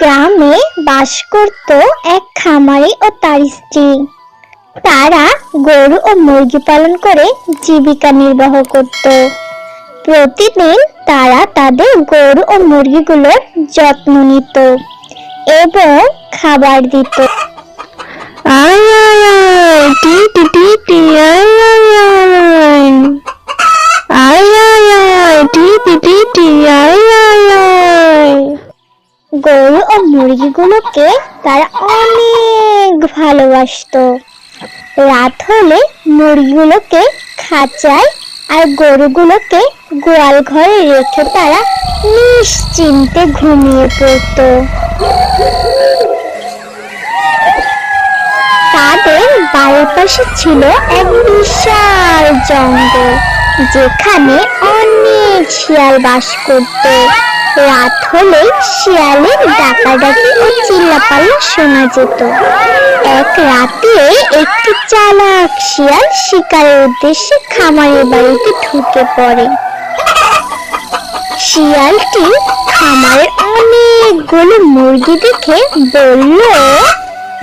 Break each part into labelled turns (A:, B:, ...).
A: গ্রামে বাস করত এক খামারি ও তার স্ত্রী। তারা গরু ও মুরগি পালন করে জীবিকা নির্বাহ করত। প্রতিদিন তারা তাদের গরু ও মুরগিগুলোর যত্ন নিত এবং খাবার দিত। আয় আয় আয়, টি টি টি আয়। মুরগিগুলোকে তারা অনেক ভালোবাসতো। রাত হলে মুরগিগুলোকে খাঁচায় আর গরুগুলোকে গোয়াল ঘরে রেখে তারা নিশ্চিন্তে ঘুমিয়ে পড়তো। তাদের বাড়ির পাশে ছিল এক বিশাল জঙ্গল, যেখানে অনেক শিয়াল বাস করত। রাত হলে শিয়ালের ডাকাডাকি ও চিল্লাপাল্লা শোনা যেত। এক রাতে একটি চালাক শিয়াল শিকারের উদ্দেশ্যে খামারের বাড়িতে ঢুকে পড়ে। শিয়ালটি খামারের অনেকগুলো মুরগি দেখে বলল,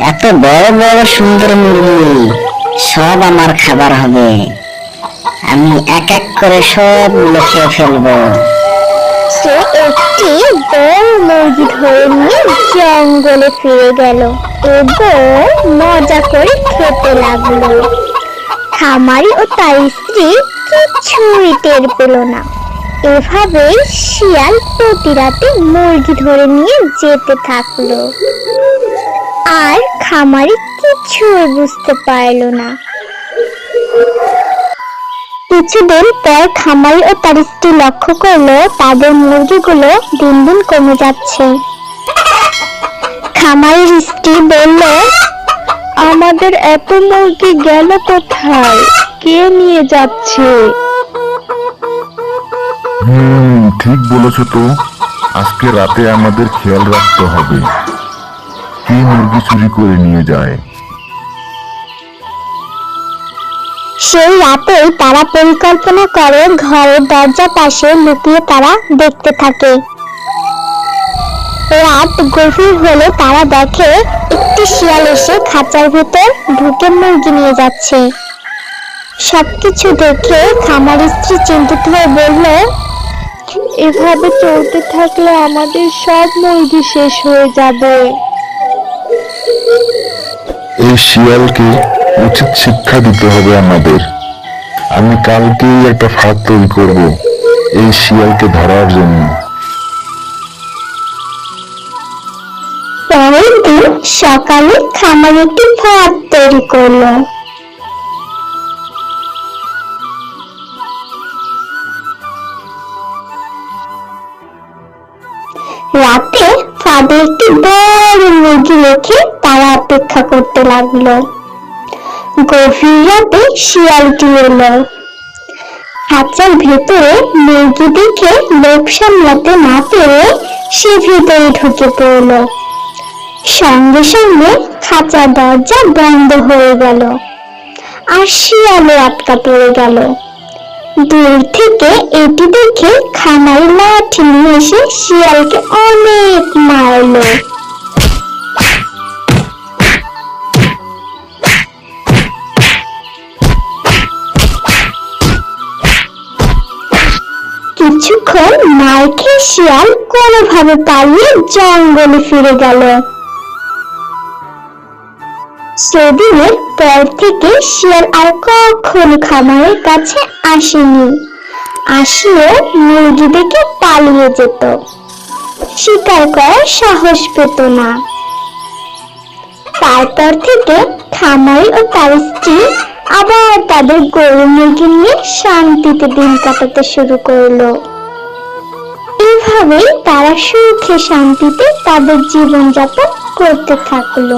B: এত বড় বড় সুন্দর মুরগি, সব আমার খাবার হবে। আমি এক এক করে সব খেয়ে ফেলব।
A: সে একটি বড় মুরগি ধরে নিয়ে জঙ্গলে ফিরে গেল। এবং মজা করে খেতে লাগল। খামারি ও তার স্ত্রী কিছুই টের পেল না। এভাবেই শিয়াল প্রতি রাতে মুরগি ধরে নিয়ে যেতে থাকল। আর খামারি কিছুই বুঝতে পারল না। কিছুদিন পর খামারি ও তার স্ত্রী লক্ষ্য করল তাদের মুরগিগুলো দিন দিন কমে যাচ্ছে। খামারির স্ত্রী বলল, আমাদের এত মুরগি গেল কোথায়? কে নিয়ে যাচ্ছে?
C: ঠিক বলেছ তো। আজকে রাতে আমাদের খেয়াল রাখতে হবে। কে মুরগি চুরি করে নিয়ে যায়?
A: সেই রাতেই তারা পরিকল্পনা করে ঘরের দরজা পাশে লুকিয়ে তারা দেখতে থাকে। রাত গভীর হলে তারা দেখে, একটি শিয়াল এসে খাঁচার ভিতর ঢুকে মুরগি নিয়ে যাচ্ছে। সবকিছু দেখে খামার স্ত্রী চিন্তিত হয়ে বলল, এভাবে চলতে থাকলে আমাদের সব মুরগি শেষ হয়ে যাবে।
C: এই শিয়ালকে উচিত শিক্ষা দিতে হবে আমাদের। আমি কালকেই একটা ফাঁদ তৈরি করব এই শিয়ালকে ধরার জন্য।
A: পরের দিন সকালে খামার একটি ভাত তৈরি করল। রাতে ফাঁদে একটি বড় মুরগি রেখে তারা অপেক্ষা করতে লাগল। গভীর রাতে শিয়ালটি এলো খাঁচার ভেতরে মুরগি দেখে লোভ সামলাতে না পেরে সে ভেতরে ঢুকে পড়ল। সঙ্গে সঙ্গে খাঁচার দরজা বন্ধ হয়ে গেল আর শিয়ালে আটকা পড়ে গেল। দূর থেকে এটি দেখে খামারি লাঠি নিয়ে এসে শিয়ালকে অনেক মারলো। মার খেয়ে শিয়াল কোনোভাবে পালিয়ে জঙ্গলে ফিরে গেল। সেদিনের পর থেকে শিয়াল আর কখনো খামারের কাছে আসেনি। আসলেও মুরগি দেখে পালিয়ে যেত। শিকার করার সাহস পেত না। তারপর থেকে খামারি ও তার স্ত্রী আবার তাদের গরু মুরগি নিয়ে শান্তিতে দিন কাটাতে শুরু করল। এভাবেই তারা সুখে শান্তিতে তাদের জীবনযাপন করতে থাকল।